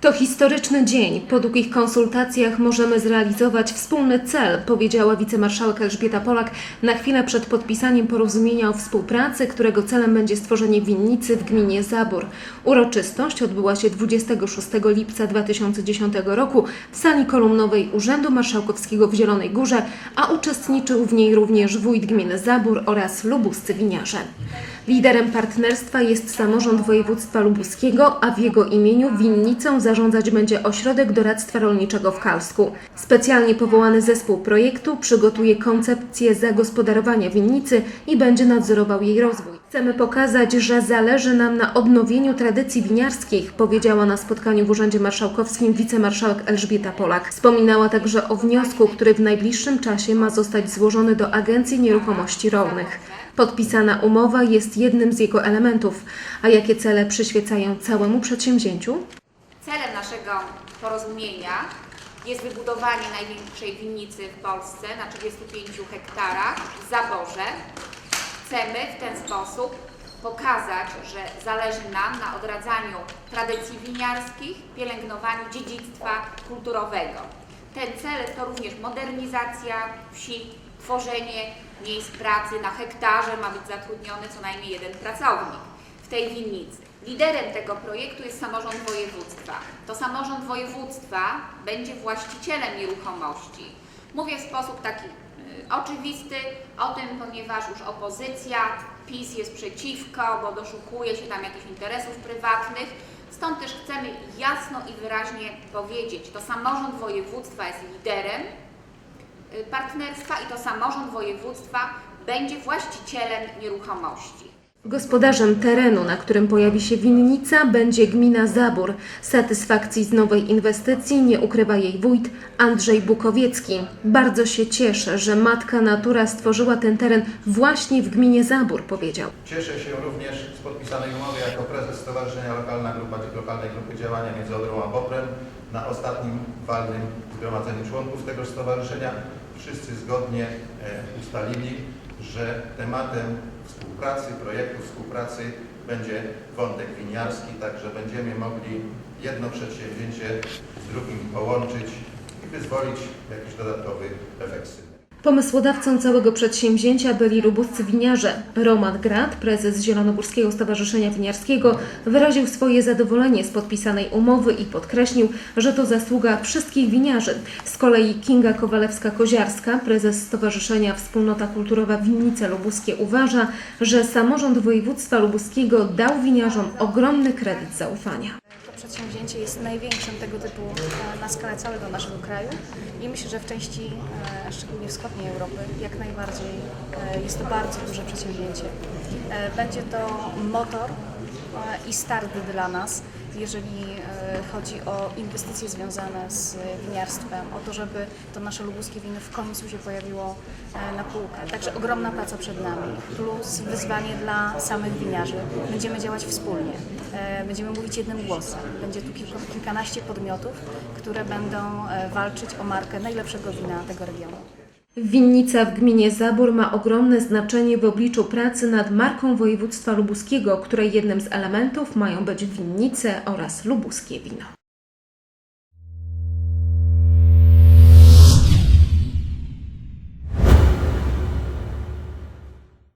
To historyczny dzień. Po długich konsultacjach możemy zrealizować wspólny cel, powiedziała wicemarszałek Elżbieta Polak na chwilę przed podpisaniem porozumienia o współpracy, którego celem będzie stworzenie winnicy w gminie Zabór. Uroczystość odbyła się 26 lipca 2010 roku w sali kolumnowej Urzędu Marszałkowskiego w Zielonej Górze, a uczestniczył w niej również wójt gminy Zabór oraz lubuscy winiarze. Liderem partnerstwa jest samorząd województwa lubuskiego, a w jego imieniu winnicą zarządzać będzie Ośrodek Doradztwa Rolniczego w Kalsku. Specjalnie powołany zespół projektu przygotuje koncepcję zagospodarowania winnicy i będzie nadzorował jej rozwój. Chcemy pokazać, że zależy nam na odnowieniu tradycji winiarskich, powiedziała na spotkaniu w Urzędzie Marszałkowskim wicemarszałek Elżbieta Polak. Wspominała także o wniosku, który w najbliższym czasie ma zostać złożony do Agencji Nieruchomości Rolnych. Podpisana umowa jest jednym z jego elementów. A jakie cele przyświecają całemu przedsięwzięciu? Celem naszego porozumienia jest wybudowanie największej winnicy w Polsce na 35 hektarach w Zaborze. Chcemy w ten sposób pokazać, że zależy nam na odradzaniu tradycji winiarskich, pielęgnowaniu dziedzictwa kulturowego. Ten cel to również modernizacja wsi, tworzenie miejsc pracy na hektarze ma być zatrudniony co najmniej jeden pracownik w tej winnicy. Liderem tego projektu jest samorząd województwa. To samorząd województwa będzie właścicielem nieruchomości. Mówię w sposób taki y, oczywisty o tym, ponieważ już opozycja, PiS jest przeciwko, bo doszukuje się tam jakichś interesów prywatnych. Stąd też chcemy jasno i wyraźnie powiedzieć, to samorząd województwa jest liderem partnerstwa i to samorząd województwa będzie właścicielem nieruchomości. Gospodarzem terenu, na którym pojawi się winnica, będzie gmina Zabór. Satysfakcji z nowej inwestycji nie ukrywa jej wójt Andrzej Bukowiecki. Bardzo się cieszę, że matka natura stworzyła ten teren właśnie w gminie Zabór, powiedział. Cieszę się również z podpisanej umowy jako prezes Stowarzyszenia Lokalna Grupa, Lokalnej Grupy Działania między Odrą a Bobrem na ostatnim walnym zgromadzeniu członków tego stowarzyszenia. Wszyscy zgodnie e, ustalili, że tematem współpracy, projektu współpracy będzie wątek winiarski, także będziemy mogli jedno przedsięwzięcie z drugim połączyć i wyzwolić jakiś dodatkowy efekt. Pomysłodawcą całego przedsięwzięcia byli lubuscy winiarze. Roman Grad, prezes Zielonogórskiego Stowarzyszenia Winiarskiego, wyraził swoje zadowolenie z podpisanej umowy i podkreślił, że to zasługa wszystkich winiarzy. Z kolei Kinga Kowalewska-Koziarska, prezes Stowarzyszenia Wspólnota Kulturowa Winnice Lubuskie uważa, że samorząd województwa lubuskiego dał winiarzom ogromny kredyt zaufania. Przedsięwzięcie jest największym tego typu e, na skalę całego naszego kraju i myślę, że w części, e, szczególnie wschodniej Europy, jak najbardziej e, jest to bardzo duże przedsięwzięcie. Będzie to motor i start dla nas, jeżeli e, chodzi o inwestycje związane z winiarstwem, o to, żeby to nasze lubuskie wino w końcu się pojawiło e, na półkach. Także ogromna praca przed nami, plus wyzwanie dla samych winiarzy. Będziemy działać wspólnie, e, będziemy mówić jednym głosem. Będzie tu kilka, kilkanaście podmiotów, które będą e, walczyć o markę najlepszego wina tego regionu. Winnica w gminie Zabór ma ogromne znaczenie w obliczu pracy nad marką województwa lubuskiego, której jednym z elementów mają być winnice oraz lubuskie wino.